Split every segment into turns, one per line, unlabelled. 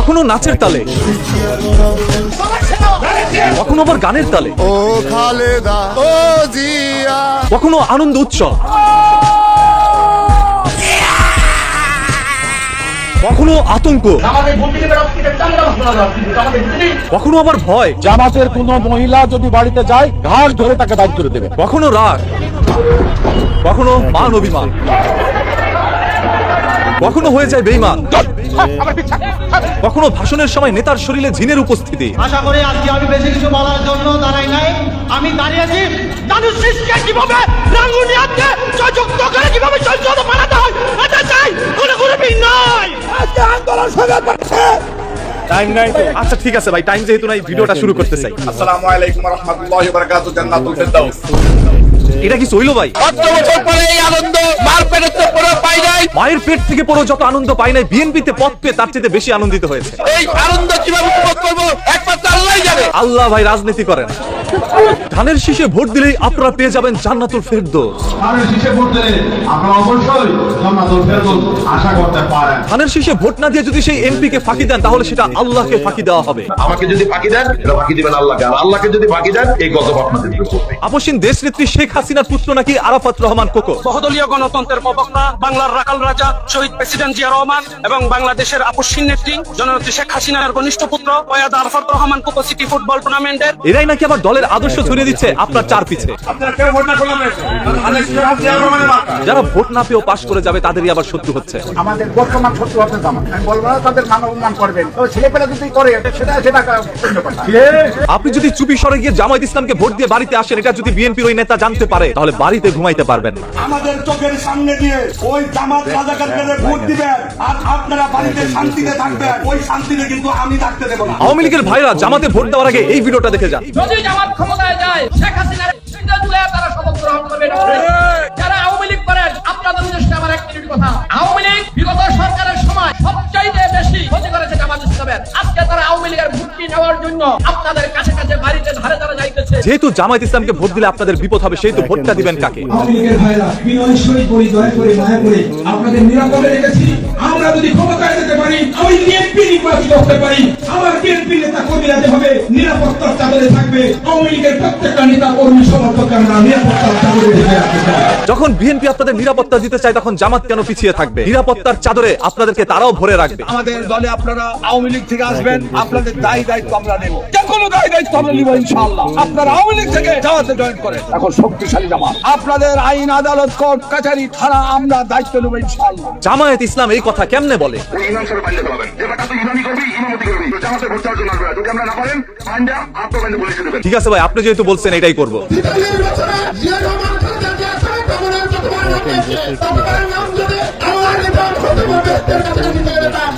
কখনো নাচের তালে কখনো আবার গানের তালে
ও খালেদা ও জিয়া।
কখনো আনন্দ উৎসব কখনো আতঙ্ক কখনো আবার ভয়
জামাতের কোন মহিলা যদি বাড়িতে যায় ঘাস ধরে তাকে দায়িত্ব করে দেবে।
কখনো রাগ কখনো মান অভিমান কখনো হয়ে যায় বেইমান কখনো ভাষণের সময় নেতার শরীরে ঝিনের উপস্থিতি।
আশা করি আজকে আমি বেশি কিছু বলার জন্য দাঁড়াই নাই। আমি দাঁড়িয়েছি মানুষ সৃষ্টিকে কীভাবে রাঙ্গুনিয়াতে যুক্ত করে কীভাবে সংসদ বানাতে হয় এটা চাই কোনো কোনো নয় আজকে আন্দোলন
টাইম নাই আচ্ছা ঠিক আছে ভাই টাইম যেহেতু নাই ভিডিওটা শুরু করতে চাই।
আসসালামু আলাইকুম রহমতুল্লাহ বারাকাতু জান্নাতুল ফেরদাউস।
এটা কি সইল ভাই?
আনন্দ মার পেটের তো পুরো পাই নাই।
মায়ের পেট থেকে পড়ো যত আনন্দ পাই নাই বিএনপিতে পথ পেয়ে তার চেয়ে বেশি আনন্দিত হয়েছে।
এই আনন্দ কীভাবে উপভোগ করব একমাত্র আল্লাহই জানে।
আল্লাহ ভাই রাজনীতি করেন। ধানের শীষে ভোট দিলেই আপনারা পেয়ে যাবেন জান্নাতুল ফেরদৌস।
ধানের শীষে ভোট দিলে আপনারা অবশ্যই জান্নাতুল ফেরদৌস আশা করতে পারেন।
ধানের শীষে ভোট না দিয়ে যদি সেই এমপি কে ফাঁকি দেন তাহলে সেটা আল্লাহকে ফাঁকি দেওয়া হবে।
আমাকে যদি ফাঁকি দেন এটা ফাঁকি দিবেন আল্লাহকে। আর আল্লাহকে যদি ফাঁকি দেন এই গজব আপনাদের উপরে
আপসীন দেশ নেত্রী শেখ হাসিনার পুত্র নাকি আরাফাত রহমান কোকো?
বহুদলীয় গণতন্ত্রের প্রবক্তা বাংলার রাখাল রাজা শহীদ প্রেসিডেন্ট জিয়া রহমান এবং বাংলাদেশের আপসীন নেত্রী জননেত্রী শেখ হাসিনার ঘনিষ্ঠ পুত্র ওয়াদ আরফাত রহমান কোকো সিটি ফুটবল টুর্নামেন্টের
এরাই নাকি আবার দলের আদর্শ ছড়িয়ে দিচ্ছে আপনার চার পিছে।
ভোট না করলাম না আল্লাহ সুবহানাহু ওয়া তাআলা মার্কা
যারা ভোট না পেয়েও পাশ করে যাবে তাদেরই আবার শত্রু হচ্ছে।
আমাদের বর্তমান শত্রু হচ্ছে আমি বলব না তাদের মান অপমান করবেন। তবে ছেলে পেলে যদি করে সেটা সেটা
আপনি যদি চুপি সরে গিয়ে জামায়াত ইসলামকে ভোট দিয়ে বাড়িতে আসেন এটা যদি বিএনপির ওই নেতা জানতে পারে তাহলে বাড়িতে ঘুমাইতে পারবেন না।
আমাদের চোখের সামনে দিয়ে ওই জামাত রাজাকারদের ভোট দিবেন আর আপনারা বাড়িতে শান্তিতে থাকবেন ওই শান্তিতে কিন্তু আমি থাকতে দেবো না।
আওয়ামী লীগের ভাইরা জামাতে ভোট দেওয়ার আগে এই ভিডিওটা দেখে যান।
যদি জামাত ক্ষমতায় যায় শেখ হাসিনার সিঙ্গেল তুলে তারা শপথ গ্রহণ করবে যারা আওয়ামী লীগ করেন আপনাদের উদ্দেশ্যে আমার এক মিনিট কথা। আওয়ামী লীগ বিগত সরকারের সময় সবচাইতে বেশি ক্ষতি করেছে জামাত ইসলামের আজকে তারা আওয়ামী লীগের ভোটটি নেওয়ার জন্য আপনাদের কাছে কাছে বাড়িতে ধারে ধারে যাইতেছে।
যেহেতু জামায়াত ইসলামকে ভোট দিলে আপনাদের বিপদ হবে সেহেতু ভোটটা দিবেন কাকে?
আওয়ামী লীগের ভাইরা বিনয় সই করি দয়া করে মায়া করে আপনাদের নিরাপদে রেখেছি। আমরা যদি ক্ষমতায় যেতে পারি আমি বিএনপি নির্বাচিত হতে পারি। আমার বিএনপি নেতা কর্মীরা যেভাবে নিরাপত্তার চাদরে থাকবে। আওয়ামী লীগের প্রত্যেকটা নেতা কর্মী আমরা নিরাপত্তার চাদরে রাখতে
যখন বিএনপি আপনাদের নিরাপত্তা দিতে চায় তখন জামাত কেন পিছিয়ে থাকবে? নিরাপত্তার চাদরে আপনাদেরকে তারাও ভরে রাখবে।
আমাদের দলে আপনারা আওয়ামী লীগ থেকে আসবেন আপনাদের দায়ী দায়িত্ব আমরা নেব। যে কোনো দায়ী দায়িত্ব আমরা নিব ইনশাআল্লাহ। আপনারা আওয়ামী লীগ থেকে জামাতে জয়েন করেন। এখন শক্তিশালী জামাত। আপনাদের আইন আদালত কোর্ট কাছারি থানা আমরা দায়িত্ব নেব ইনশাআল্লাহ।
জামায়াত ইসলাম এই কথা কেমনে বলে?
ইমাম সাহেব বাইন্দে পাবেন যে বেটা তুই ইমামি করবি ইমামতি করবি। তো জামাতে ভোট দেওয়ার জন্য আসবে। না। যদি আমরা না পারেন বাইন্দা আত্মবাইন্দে পুলিশে দেবেন।
ঠিক আছে ভাই আপনি যেহেতু বলছেন এটাই করব।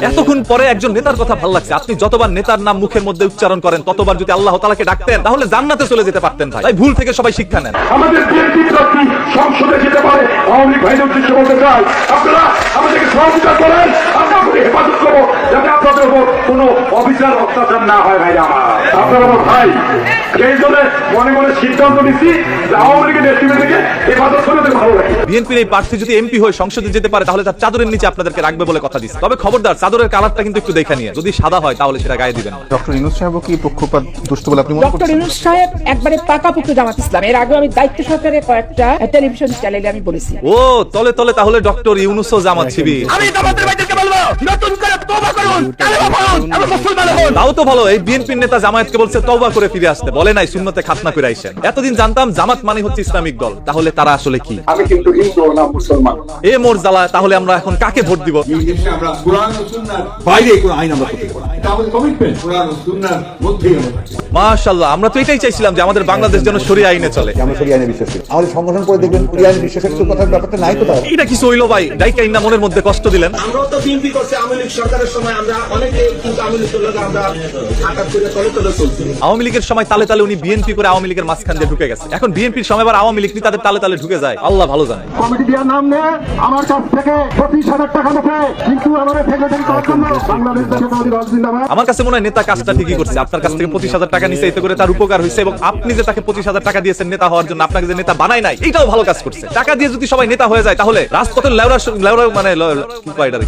এতক্ষণ পরে একজন নেতার কথা ভালো লাগছে। আপনি যতবার নেতার নাম মুখের মধ্যে উচ্চারণ করেন, ততবার যদি আল্লাহ তালাকে ডাকতেন, তাহলে জান্নাতে চলে যেতে পারতেন ভাই। তাই ভুল থেকে সবাই শিক্ষা নেন।
আমাদের বিএনপি প্রার্থী সংসদে যেতে পারে, আওয়ামী লীগ আপনারা আমাদেরকে সহযোগিতা করেন, আমরা হেফাজত করব। যাতে আপনাদের উপর কোনো অবিচার অত্যাচার না হয় ভাই আমার। আপনার আমার ভাই। সেই জন্য মনে মনে সিদ্ধান্ত নিচ্ছি আওয়ামী লীগের নেতৃত্ব থেকে ওদের ভালো লাগে।
বিএনপির এই প্রার্থী যদি এমপি হয়ে সংসদে যেতে পারে তাহলে তার চাদরের নিচে আপনাদেরকে রাখবে বলে কথা দিচ্ছে তবে খবরদার চাদরের কালারটা কিন্তু একটু দেখে নিয়ে। যদি সাদা হয় তাহলে সেটা গায়ে দিবেন
ডক্টর ইনুস সাহেব কি পক্ষপাত দুষ্ট বলে আপনি মনে
ডক্টর ইউনুস সাহেব একবারে পাকাপোক্ত জামাত ইসলাম। এর আগে আমি দায়িত্ব সহকারে কয়েকটা টেলিভিশন চ্যানেলে আমি বলেছি।
ও তলে তলে তাহলে ডক্টর ইউনুসও জামাত শিবির।
আমি জামাতের ভাইদেরকে বলব নতুন করে তোবা করুন কালেমা পড়ুন এবং মুসলমান হন
তাও তো ভালো এই বিএনপির নেতা জামায়াতকে বলছে তওবা করে ফিরে আসতে বলে নাই শূন্যতে খাতনা করে এতদিন জানতাম জামাত মানে হচ্ছে ইসলামিক দল তাহলে তারা আসলে কি?
আমি কিন্তু হিন্দু না মুসলমান।
এ মোর জ্বালা তাহলে আমরা এখন কাকে ভোট দিব?
আমরা কোরআন ও সুন্নাহর বাইরে কোনো আইন আমরা করতে পারি
মাশাল্লাহ আমরা তো এটাই চাইছিলাম যে আমাদের বাংলাদেশ যেন সরিয়ে আইনে চলে।
আমরা সরি আইনে বিশ্বাস। করি আমাদের সংগঠন করে দেখবেন সরি আইনে বিশ্বাসের তো কথার ব্যাপারটা নাই তো তাহলে।
এটা কিছু হইল ভাই? ডাইকা ইন্না মনের মধ্যে কষ্ট দিলেন।
আমরাও তো বিএনপি করছে আওয়ামী লীগ সরকারের সময় আমরা অনেকে কিন্তু আওয়ামী লীগ লোক আমরা আঘাত করে তলে তলে চলছি।
আওয়ামী লীগের সময় তালে তালে উনি বিএনপি করে আওয়ামী লীগের মাঝখান দিয়ে ঢুকে গেছে। এখন বিএনপির সময় আবার আওয়ামী লীগ তাদের তালে তালে ঢুকে যায়। আল্লাহ ভালো জানে।
কমিটি দেওয়ার নাম আমার কাছ থেকে পঁচিশ হাজার টাকা নেবে কিন্তু আমাদের সেক্রেটারি করার জন্য বাংলাদেশ জাতীয়তাবাদী জিন্দাবাদ
আমার কাছে মনে হয় নেতা কাজটা ঠিকই করছে। আপনার কাছ থেকে পঁচিশ হাজার টাকা নিচে এতে করে তার উপকার হয়েছে এবং আপনি যে তাকে পঁচিশ হাজার টাকা দিয়েছেন নেতা হওয়ার জন্য আপনাকে যে নেতা বানায় নাই এটাও ভালো কাজ করছে। টাকা দিয়ে যদি সবাই নেতা হয়ে যায় তাহলে রাজপথের লেওড়া লেওড়া মানে ল-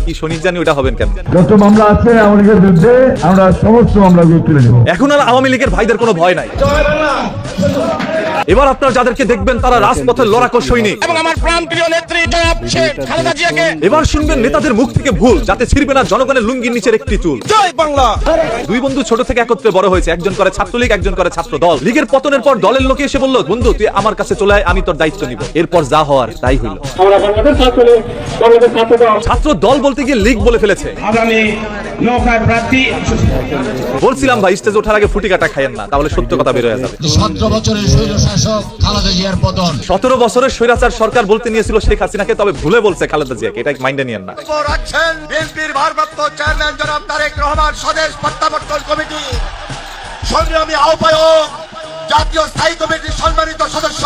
কি? শনিক জানি ওটা হবেন কেন?
ডক্টর মামলা আছে আমাদের বিরুদ্ধে আমরা সমস্ত মামলাগুলো তুলে নেব।
এখন আর আওয়ামী লীগের ভাইদের কোনো ভয় নাই। এবার আপনারা যাদেরকে দেখবেন তারা রাজপথের লড়াকো সৈনিক।
এবং আমার প্রাণপ্রিয় নেত্রী জনাব শেখ খালেদা জিয়াকে
এবার শুনবেন নেতাদের মুখ থেকে ভুল যাতে ছিড়বে না জনগণের লুঙ্গির নিচের একটি চুল।
জয় বাংলা।
দুই বন্ধু ছোট থেকে একত্রে বড় হয়েছে একজন করে ছাত্রলীগ একজন করে ছাত্র দল। লীগের পতনের পর দলের লোকে এসে বলল বন্ধু তুই আমার কাছে চলে আয় আমি তোর দায়িত্ব নিব। এরপর যা হওয়ার তাই হইল। ছাত্র দল বলতে গিয়ে লীগ বলে ফেলেছে।
আগামী নৌকার প্রার্থী।
বলছিলাম ভাই স্টেজে ওঠার আগে ফুটি কাটা খাইয়েন না তাহলে সত্য কথা বের হয়ে যাবে।
সতেরো বছরের স্বৈর শাসক খালেদা জিয়ার পতন।
সতেরো বছরের স্বৈরাচার সরকার বলতে নিয়েছিল শেখ হাসিনাকে তবে ভুলে বলছে খালেদা জিয়াকে এটা মাইন্ডে নিয়েন না।
আছেন বিএনপির ভারপ্রাপ্ত চেয়ারম্যান জনাব তারেক রহমান স্বদেশ প্রত্যাবর্তন কমিটি। সংগ্রামী আহ্বায়ক জাতীয় স্থায়ী কমিটির সম্মানিত সদস্য।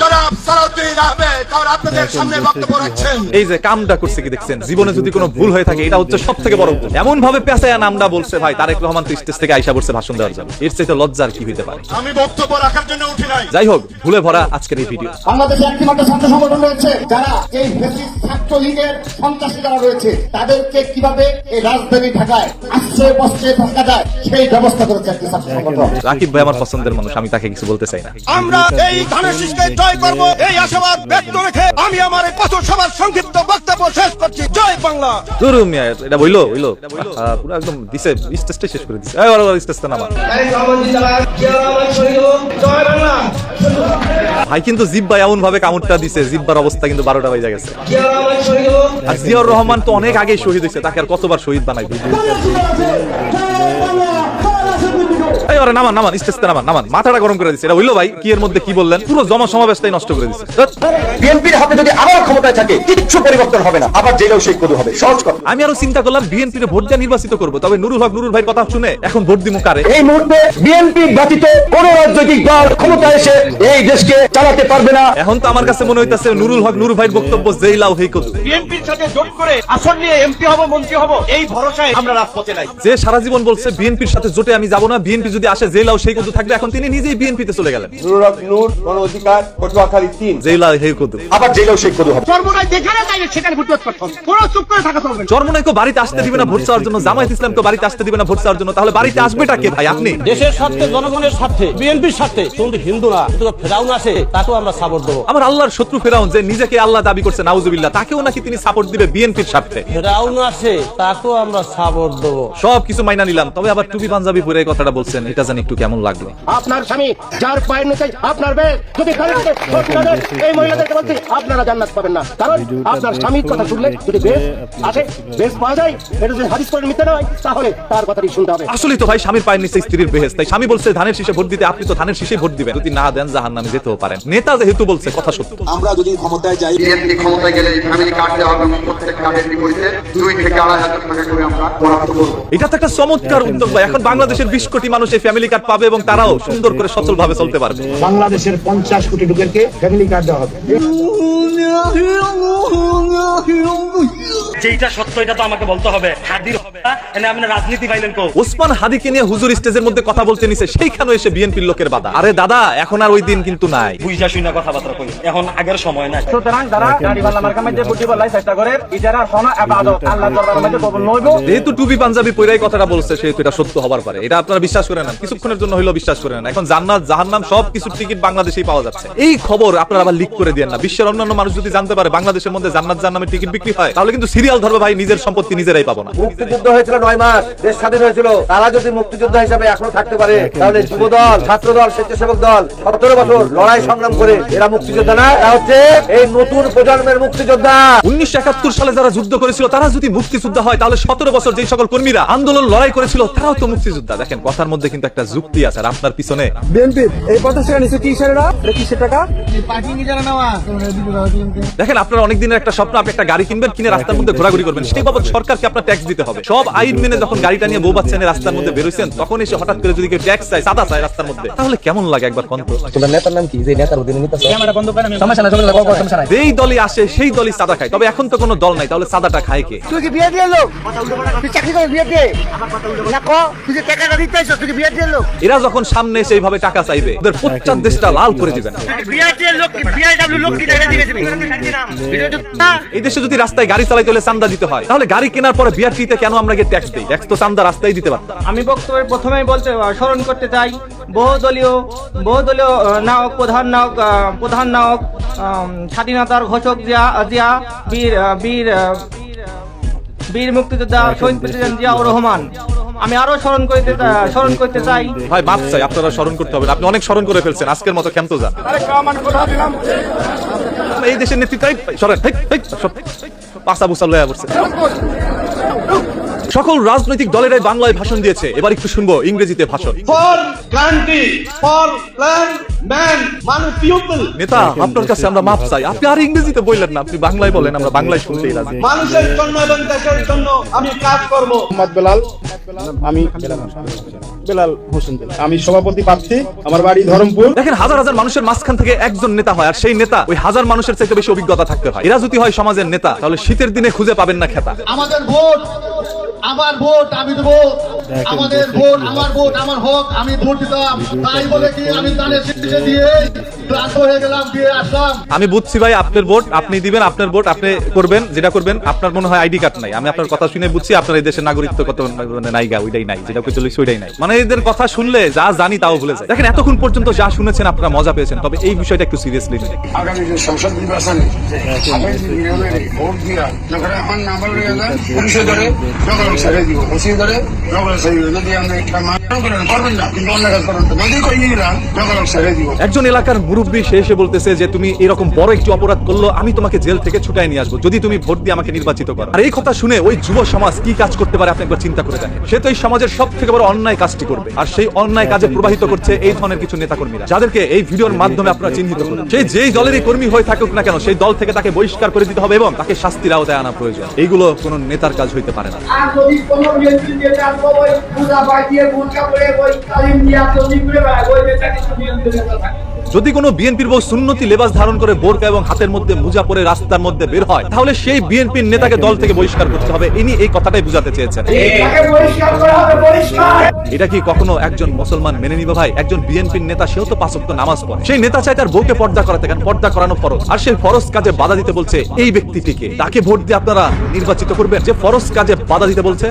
জনাব সালাউদ্দিন আহমেদ তার আপনাদের সামনে বক্তব্য রাখছেন।
এই যে কামটা করছে কি দেখছেন? জীবনে যদি কোনো ভুল হয়ে থাকে এটা হচ্ছে সব থেকে বড় ভুল। এমন ভাবে পেঁচায়া নামটা বলছে ভাই তারেক রহমান তো স্টেজ থেকে আইসা বলছে ভাষণ দেওয়ার জন্য। এর চাইতে লজ্জার কি হইতে পারে?
আমি বক্তব্য রাখার জন্য উঠি নাই।
যাই হোক ভুলে ভরা আজকের এই ভিডিও
বাংলাদেশে একটি মাত্র ছাত্র সংগঠন রয়েছে যারা এই ফেসিস্ট ছাত্র লীগের সন্ত্রাসী যারা রয়েছে তাদেরকে কীভাবে এই রাজধানী ঢাকায় আসছে বসছে থাকা যায় সেই ব্যবস্থা করেছে একটি ছাত্র সংগঠন।
রাকিব ভাই আমার পছন্দের মানুষ আমি তাকে কিছু বলতে চাই না।
আমরা এই ধানের জয় করব এই আশাবাদ ব্যক্ত রেখে আমি আমার এই পথ সভার সংক্ষিপ্ত বক্তব্য শেষ করছি। জয় বাংলা।
দূর মিয়া, এটা বইলো বইলো। পুরো একদম দিছে স্টেজটাই শেষ করে দিছে। এই, ওরা ওরা স্টেজটা নামা। ভাই কিন্তু জিব্বা এমন ভাবে কামড়টা দিছে জিব্বার অবস্থা কিন্তু বারোটা বাজে গেছে। আর জিয়াউর রহমান তো অনেক আগেই শহীদ হয়েছে তাকে আর কতবার শহীদ বানাই ওরে নামান নামান স্টেজতে নামান নামান। মাথাটা গরম করে দিচ্ছে এটা হইল ভাই কি এর মধ্যে কি বললেন? পুরো জমা সমাবেশটাই নষ্ট করে দিচ্ছে
বিএনপির হাতে যদি আবার ক্ষমতায় থাকে কিচ্ছু পরিবর্তন হবে না। আবার জেলেও সেই কদু হবে। সহজ কথা।
আমি আরও চিন্তা করলাম বিএনপি ভোট দিয়ে নির্বাচিত করব। তবে নুরুল হক নুরুল ভাই কথা শুনে এখন ভোট দিমু কারে?
এই মুহূর্তে বিএনপি ব্যতীত কোন রাজনৈতিক দল ক্ষমতায় এসে এই দেশকে চালাতে পারবে না।
এখন তো আমার কাছে মনে হইতাছে নুরুল হক নুরুল ভাইয়ের বক্তব্য যেই হেই কদু।
বিএনপির সাথে জোট করে আসন নিয়ে এমপি হব মন্ত্রী হব এই ভরসায় আমরা রাজপথে নাই।
যে সারা জীবন বলছে বিএনপির সাথে জোটে আমি যাব না বিএনপি যদি আসে যেই লাও সেই কদু থাকবে। এখন তিনি নিজেই বিএনপিতে চলে গেলেন।
নূর গণ অধিকার পটুয়াখালী তিন
হেই কদু।
আবার জেলেও সেই কদু হবে।
যেখানে তাই সেখানে করতে হবে কোনো চুপ করে থাকা চলবে। না।
চরমনাইকে বাড়িতে আসতে দিবে না ভোট চাওয়ার জন্য। জামায়াত ইসলামকে বাড়িতে আসতে দিবে না ভোট চাওয়ার জন্য। তাহলে বাড়িতে আসবেটা কে ভাই? আপনি?
দেশের স্বার্থে জনগণের স্বার্থে বিএনপির স্বার্থে শুধু শুধু ফেরাউন আছে তাকেও আমরা সাপোর্ট দেবো।
আমার আল্লাহর শত্রু ফেরাউন যে নিজেকে আল্লাহ দাবি করছে নাউজুবিল্লাহ তাকেও নাকি তিনি সাপোর্ট দিবে বিএনপির স্বার্থে।
ফেরাউন আছে তাকেও আমরা সাপোর্ট দেবো।
সব কিছু মাইনা নিলাম। তবে আবার টুপি পাঞ্জাবি পরে কথাটা বলছেন। এটা জানি একটু কেমন লাগল।
আপনার স্বামী যার পায়ের নিচে আপনার বেশ যদি এই মহিলাদেরকে বলছি আপনারা জান্নাত পাবেন না। কারণ আপনার স্বামীর কথা শুনলে যদি বেশ আসে বেশ পাওয়া যায় এটা যদি হাদিস করে নিতে নয় তাহলে তার কথাটি শুনতে হবে।
আসলেই তো ভাই স্বামীর পায়ের নিচে স্ত্রীর বেহেস তাই স্বামী বলছে ধানের শীষে ভোট দিতে আপনি তো ধানের শীষে ভোট দিবেন। যদি না দেন জাহান নামে যেতেও পারেন। নেতা যেহেতু বলছে কথা সত্য।
আমরা যদি ক্ষমতায় যাই
বিএনপি ক্ষমতায় গেলে ফ্যামিলি কার্ড দেওয়া হবে প্রত্যেক কার্ডের বিপরীতে দুই থেকে আড়াই হাজার টাকা করে আমরা বরাদ্দ করব।
এটা তো একটা চমৎকার উদ্যোগ ভাই। এখন বাংলাদেশের বিশ কোটি মানুষ ফ্যামিলি কার্ড পাবে এবং তারাও সুন্দর করে সচল ভাবে চলতে পারবে।
বাংলাদেশের পঞ্চাশ কোটি লোকেরকে ফ্যামিলি কার্ড দেওয়া হবে।
যেটা সত্য এটা তো আমাকে বলতে হবে। হাদির হবে। না এনে আপনি রাজনীতি পাইলেন কো?
ওসমান হাদিকে নিয়ে হুজুর স্টেজের মধ্যে কথা বলতে নিছে সেইখানে এসে বিএনপির লোকের বাধা। আরে দাদা এখন আর ওই দিন কিন্তু নাই।
বুঝা শুনে কথাবার্তা কই এখন আগের সময় নাই।
সুতরাং যারা গাড়িওয়ালা মার্কা মধ্যে বুদ্ধি বলাই চেষ্টা করে ইজারা শোনা আবাদত। আল্লাহ দরবারের মধ্যে কবুল নইব।
যেহেতু টুপি পাঞ্জাবি পইরাই কথাটা বলছে সেহেতু এটা সত্য হবার পারে। এটা আপনারা বিশ্বাস করে নেন কিছুক্ষণের জন্য হইলেও বিশ্বাস করে নেন। এখন জান্নাত জাহান্নাম সব কিছু টিকিট বাংলাদেশেই পাওয়া যাচ্ছে। এই খবর আপনারা আবার লিক করে দেন না। বিশ্বের অন্যান্য মানুষ যদি জানতে পারে বাংলাদেশের মধ্যে জান্নাত জাহান্নামের টিকিট বিক্রি হয় তাহলে কিন্তু সিরিয়াল ধরবে ভাই নিজের সম্পত্তি নিজেরাই পাবো না।
মুক্তিযুদ্ধ হয়েছিল নয় মাস দেশ স্বাধীন হয়েছিল। তারা যদি মুক্তিযোদ্ধা হিসাবে এখনও থাকতে পারে তাহলে যুব দল ছাত্র দল স্বেচ্ছাসেবক দল সতেরো বছর লড়াই সংগ্রাম করে এরা মুক্তিযোদ্ধা না এরা হচ্ছে এই নতুন প্রজন্মের মুক্তিযোদ্ধা।
উনিশশো একাত্তর সালে যারা যুদ্ধ করেছিল তারা যদি মুক্তিযোদ্ধা হয় তাহলে সতেরো বছর যে সকল কর্মীরা আন্দোলন লড়াই করেছিল তারাও তো মুক্তিযোদ্ধা। দেখেন কথার মধ্যে কিন্তু একটা যুক্তি আছে আর আপনার পিছনে।
বিএনপি এই পঞ্চাশ টাকা নিচে কিসের কিসের টাকা?
দেখেন আপনার অনেক দিনের একটা স্বপ্ন আপনি একটা গাড়ি কিনবেন কিনে রাস্তার মধ্যে ঘোরাঘুরি করবেন। সেই বাবদ সরকারকে আপনার ট্যাক্স দিতে হবে। সব আইন মেনে যখন গাড়িটা নিয়ে বউ বাচ্চা নিয়ে রাস্তার মধ্যে বেরোইছেন তখন এসে হঠাৎ করে যদি কেউ ট্যাক্স চায় সাদা চায় রাস্তার মধ্যে। তাহলে কেমন লাগে একবার কন্ত
তোমার নেতার নাম কি? যে নেতার অধীনে নিতেছ? সমস্যা নাই সমস্যা নাই
যেই দলই আসে সেই দলই সাদা খায়। তবে এখন তো কোনো দল নাই তাহলে সাদাটা খায় কে?
তুই কি বিয়ে দিয়ে লোক? তুই চাকরি করে বিয়ে দিয়ে? না কো? তুই দিতে আইছো তুই কি
এরা যখন সামনে এসে এইভাবে টাকা চাইবে ওদের দেশটা লাল করে দিবেন এই দেশে যদি রাস্তায় গাড়ি চালাইতে হলে চান্দা দিতে হয় তাহলে গাড়ি কেনার পরে বিআরটিতে কেন আমরা গিয়ে ট্যাক্স দিই? ট্যাক্স তো চান্দা রাস্তায় দিতে পারতাম।
আমি বক্তব্যে প্রথমেই বলতে স্মরণ করতে চাই বহুদলীয় বহুদলীয় নায়ক প্রধান নায়ক প্রধান নায়ক স্বাধীনতার ঘোষক জিয়া জিয়া বীর বীর বীর মুক্তিযোদ্ধা শহীদ প্রেসিডেন্ট জিয়াউর রহমান। আমি আরও স্মরণ করতে স্মরণ করতে চাই
ভাই মাপ চাই আপনারা স্মরণ করতে হবে আপনি অনেক স্মরণ করে ফেলছেন আজকের মতো ক্ষান্ত যান এই দেশের নেতৃত্ব সরেন। পাঁচা বুসা লয়া পড়ছে সকল রাজনৈতিক দলেরাই বাংলায় ভাষণ দিয়েছে। এবার একটু শুনব ইংরেজিতে ভাষণ।
For country for plan man মানে পিপল
নেতা আপনার কাছে আমরা মাপ চাই। আপনি আর ইংরেজিতে বললেন না আপনি বাংলায় বলেন আমরা বাংলায় শুনতেই রাজি।
মানুষের জন্য এবং দেশের জন্য আমি কাজ করব।
মোহাম্মদ বেলাল আমি বেলাল হোসেন আমি সভাপতি প্রার্থী আমার বাড়ি ধরমপুর।
দেখেন হাজার হাজার মানুষের মাঝখান থেকে একজন নেতা হয় আর সেই নেতা ওই হাজার মানুষের চাইতে বেশি অভিজ্ঞতা থাকতে হয়। এরা যদি হয় সমাজের নেতা তাহলে শীতের দিনে খুঁজে পাবেন না খেতা।
আমাদের ভোট আমার ভোট আমি দেবো। আমাদের ভোট আমার ভোট আমার হক আমি ভোট দিতাম। তাই বলে কি আমি দানের শীর্ষে দিয়ে ক্লান্ত হয়ে গেলাম দিয়ে আসলাম।
আমি বুঝছি ভাই আপনার ভোট আপনি দিবেন আপনার ভোট আপনি করবেন যেটা করবেন আপনার মনে হয় আইডি কার্ড নাই। আমি আপনার কথা শুনে বুঝছি আপনার এই দেশের নাগরিকত্ব কত মানে নাই গা ওইটাই নাই যেটা চলিস ওইটাই নাই। মানে এদের কথা শুনলে যা জানি তাও ভুলে যায়। দেখেন এতক্ষণ পর্যন্ত যা শুনেছেন আপনারা মজা পেয়েছেন তবে এই বিষয়টা একটু সিরিয়াসলি নিন।
আগামী যে সংসদ নির্বাচনে ভোট দিয়া যখন আমার নাম্বার পুলিশে ধরে যখন ছেড়ে দিব ওসি ধরে যখন
একজন এলাকার মুরব্বী, সে এসে বলতেছে যে, তুমি এরকম বড় একটি অপরাধ করল, আমি তোমাকে জেল থেকে ছুটাই নিয়ে আসব। যদি তুমি ভোট দিয়ে আমাকে নির্বাচিত করো। আর এই কথা শুনে ওই যুব সমাজ কি কাজ করতে পারে, আপনি একবার চিন্তা করে দেখেন। সে তো এই সমাজের সব থেকে বড় অন্যায় কাজটি করবে। আর সেই অন্যায় কাজে প্রবাহিত করছে এই ধরনের কিছু নেতা কর্মীরা যাদেরকে এই ভিডিওর মাধ্যমে আপনারা চিহ্নিত করুন। সেই যেই দলেরই কর্মী হয়ে থাকুক না কেন, সেই দল থেকে তাকে বহিষ্কার করে দিতে হবে এবং তাকে শাস্তির আওতায় আনা প্রয়োজন। এইগুলো কোনো নেতার কাজ হইতে পারে না।
ওই পূজা পাঠিয়ে গুটকা করে ওই কালিম দিয়া তৈরি করে বেড়ায় ওই বেচা কিছু নেতা থাকে
যদি কোনো বিএনপির বউ সুন্নতি লেবাস ধারণ করে বোরকা এবং হাতের মধ্যে মুজা পরে রাস্তার মধ্যে বের হয় তাহলে সেই বিএনপির নেতাকে দল থেকে বহিষ্কার করতে হবে। ইনি এই কথাটাই বুঝাতে চেয়েছেন। এটা কি কখনো একজন মুসলমান মেনে নিবে ভাই? একজন বিএনপির নেতা সেও তো পাঁচক্ত নামাজ পড়ে। সেই নেতা চাই তার বউকে পর্দা করাতে কারণ পর্দা করানো ফরজ। আর সেই ফরজ কাজে বাধা দিতে বলছে এই ব্যক্তিটিকে। তাকে ভোট দিয়ে আপনারা নির্বাচিত করবেন? যে ফরজ কাজে বাধা দিতে বলছে?